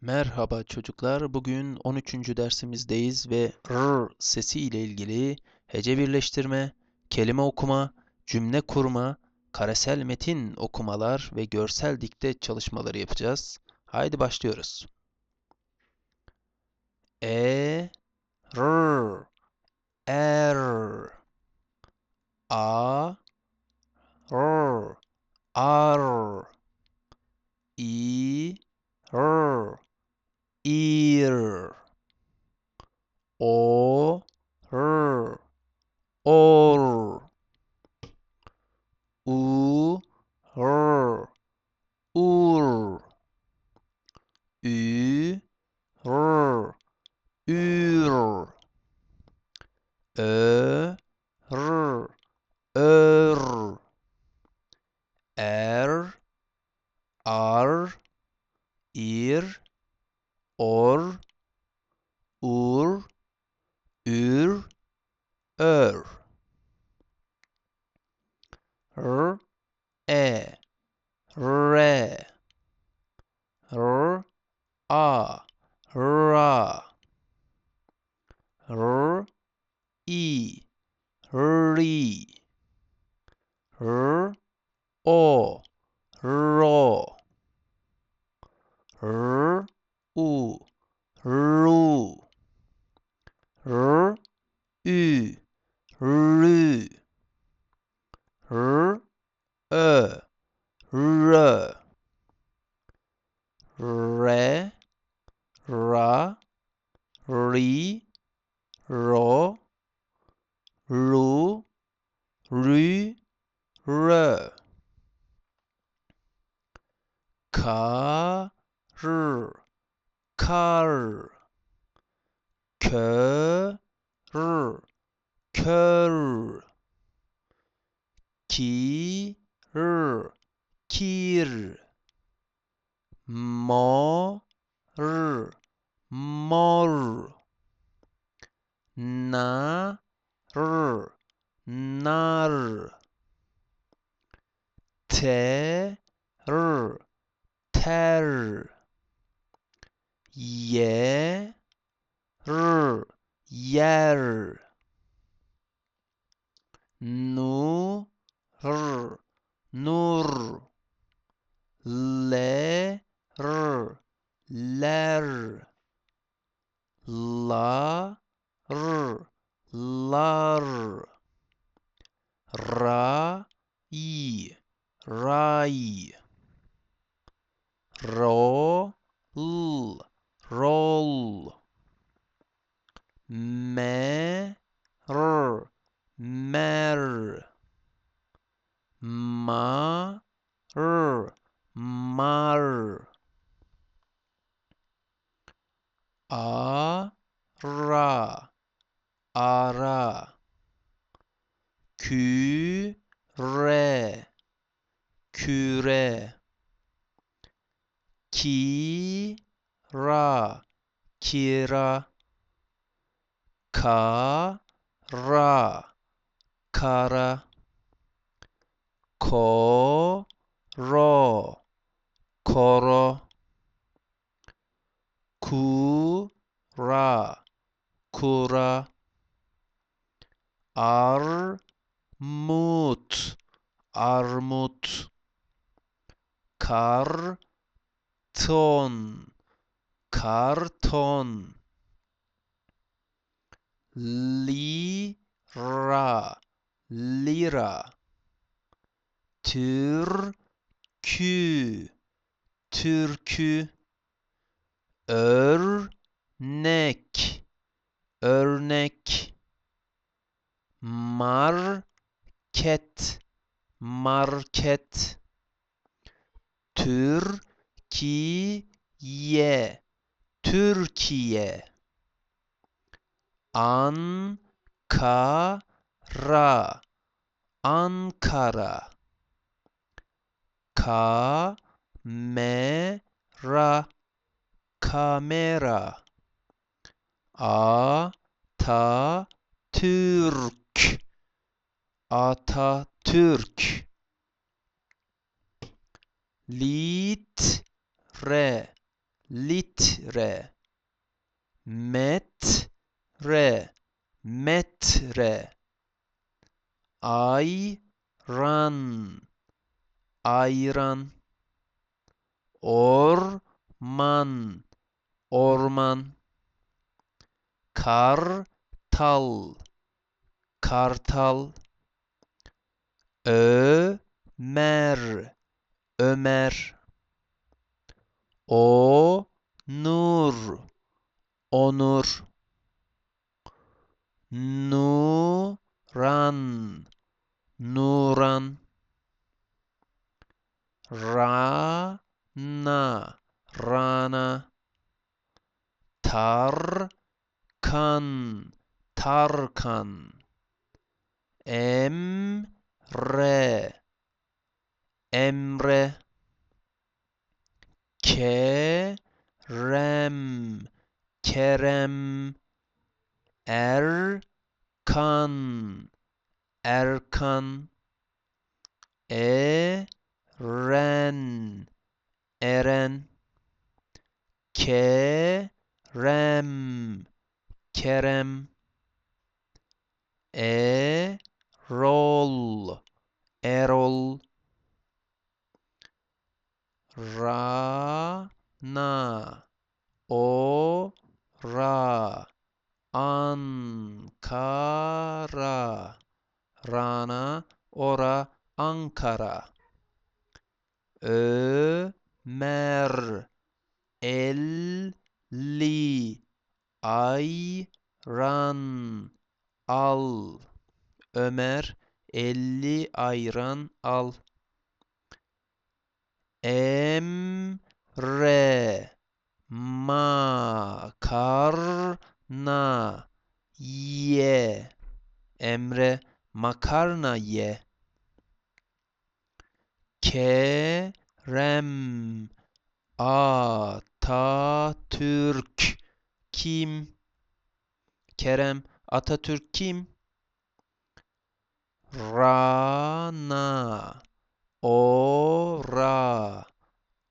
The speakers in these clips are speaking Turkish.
Merhaba çocuklar. Bugün 13. dersimizdeyiz ve r sesi ile ilgili hece birleştirme, kelime okuma, cümle kurma, karesel metin okumalar ve görsel dikte çalışmaları yapacağız. Haydi başlıyoruz. E, r, er, a, r, ar, i, r, ir or, r, u, ru, r, ü, rü, r, ö, rö, re, ra, ri, ro, ru, rü, rö. Ka, r, kar kör kör kir kir mor mor nar nar ter ter yer, yer, nur, nur, ler, ler, la, r, lar, ra, i, rai, ro, l. roll. Mer. Mer mar. Mar ara ara küre küre kira kira kara kara koro koro kura kura armut armut karton karton. Lira. Lira. Türkü. Türkü. Örnek. Örnek. Market. Market. Türkiye Türkiye. Ankara. Ankara. Kamera. Kamera. Atatürk. Atatürk. Litre litre. Metre. Metre. Ayran. Ayran. Orman. Orman. Kartal. Kartal. Ömer. Ömer. Onur Onur Nuran Nuran Rana Rana Tarkan Tarkan Emre. Emre 50 ayran al. Emre makarna ye. Emre makarna ye. Kerem Atatürk kim? Kerem Atatürk kim? Rana Ora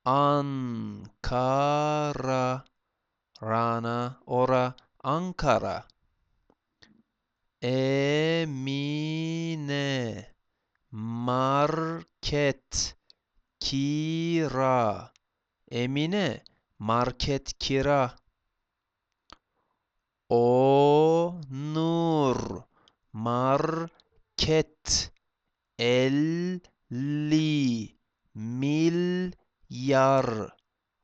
Ankara. Rana Ora Ankara. Emine Market Kira. Emine market kira. Onur market elli milyar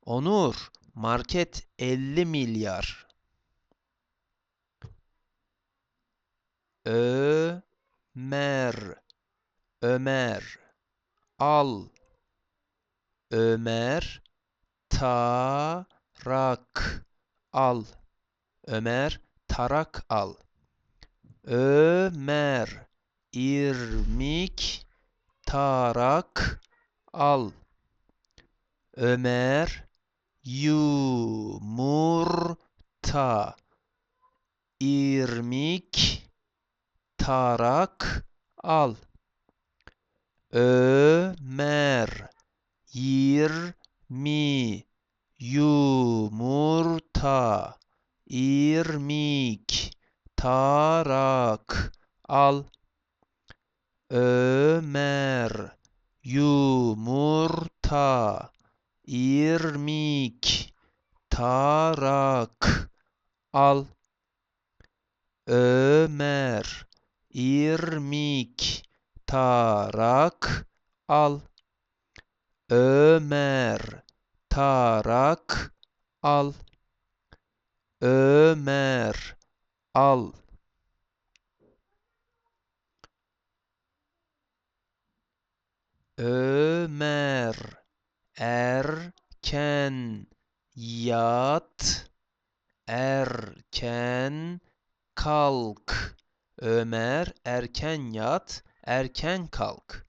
Onur market 50 milyar Ömer Ömer. Al. Ömer tarak. Al. Ömer tarak al. Ömer irmik tarak al. Ömer yumurta. İrmik tarak al. Ömer yirmi yumurta. İrmik tarak al Ömer yumurta irmik tarak. Al. Ömer irmik tarak. Al. Ömer tarak. Al. Ömer al Ömer erken yat erken kalk. Ömer erken yat erken kalk.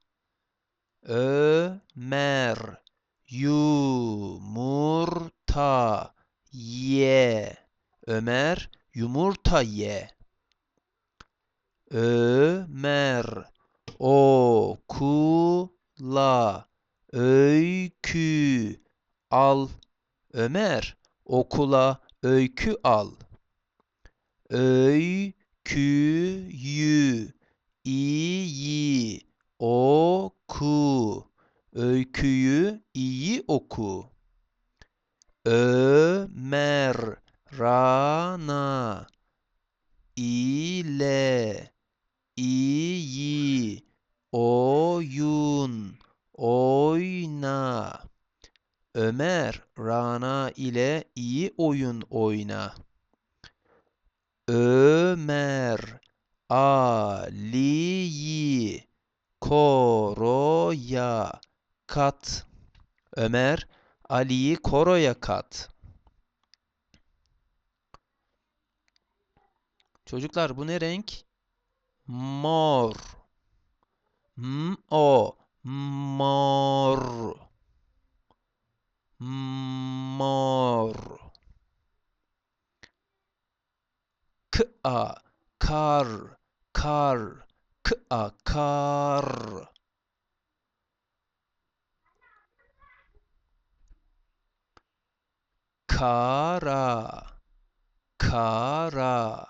Ömer yumurta ye. Ömer yumurta ye. Ömer okula öykü al Ömer, okula öykü al. Öyküyü iyi oku. Öyküyü iyi oku. Ömer Rana ile iyi oyun oyna. Ömer Rana ile iyi oyun oyna. Ömer Ali'yi koroya kat. Ömer Ali'yi koroya kat. Çocuklar bu ne renk? Mor. M o mor. Mor. K a kar kar. K a kar. Kara kara.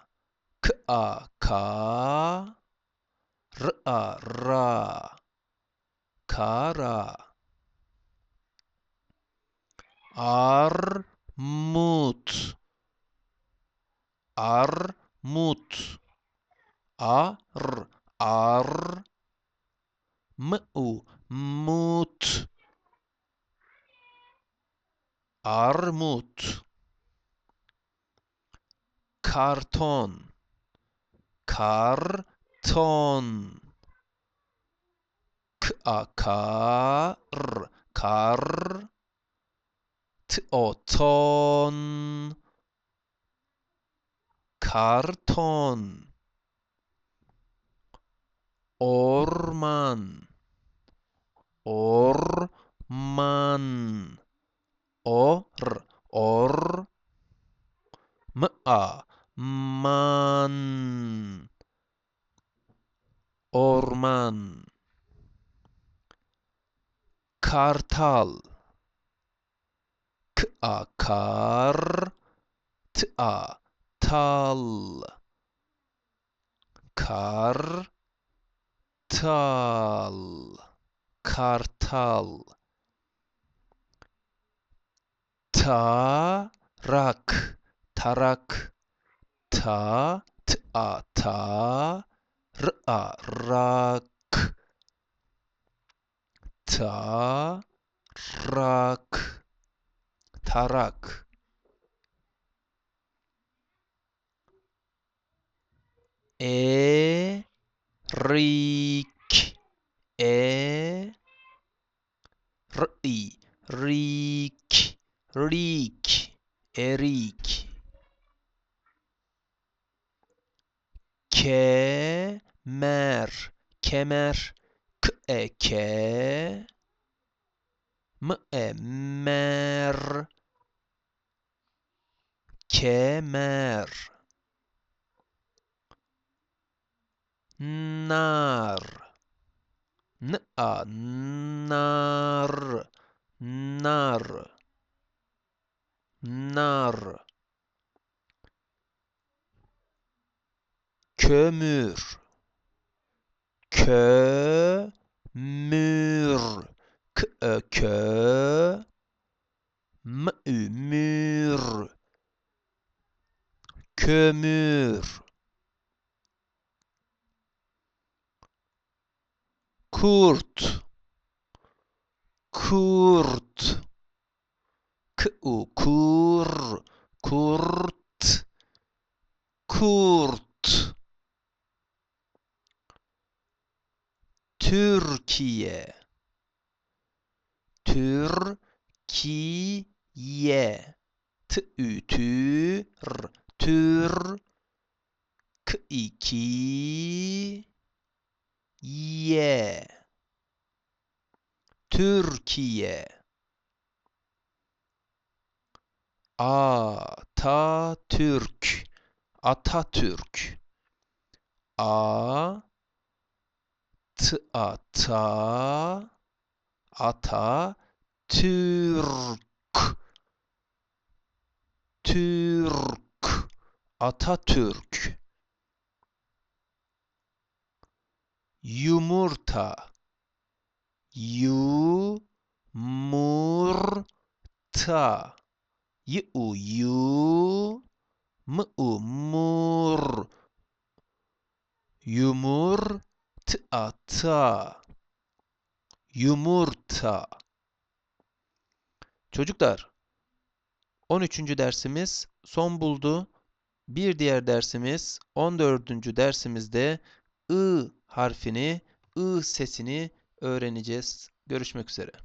K a ka r a ra. Kara armut. Armut. Ar ar mu mut. Armut. Karton. Karton. K a kar kar t o ton. Karton. Orman. Orman. Or or. M a. Man. Orman. Kartal k a kar t a tal. Kar tal. Kartal. Tarak tarak. Ta t a ta. R a rak tarak. Tarak erik. E r i rik. Rik. Erik. Kemer. Kemer. K e ke m e mer kemer. Nar. N a nar. Nar. Nar. Kömür. Kömür. Kö ü mür kömür. Kurt. Kurt. K u kur kurt kurt Türkiye Türkiye T ü tür tür k iki ye Türkiye Atatürk Atatürk A T A ta Ata Türk Türk. Atatürk. Yumurta. Yumurta. Y u yu m u mur. Yumurta. Yumurta. Çocuklar, 13. dersimiz son buldu. Bir diğer dersimiz 14. dersimizde I harfini, I sesini öğreneceğiz. Görüşmek üzere.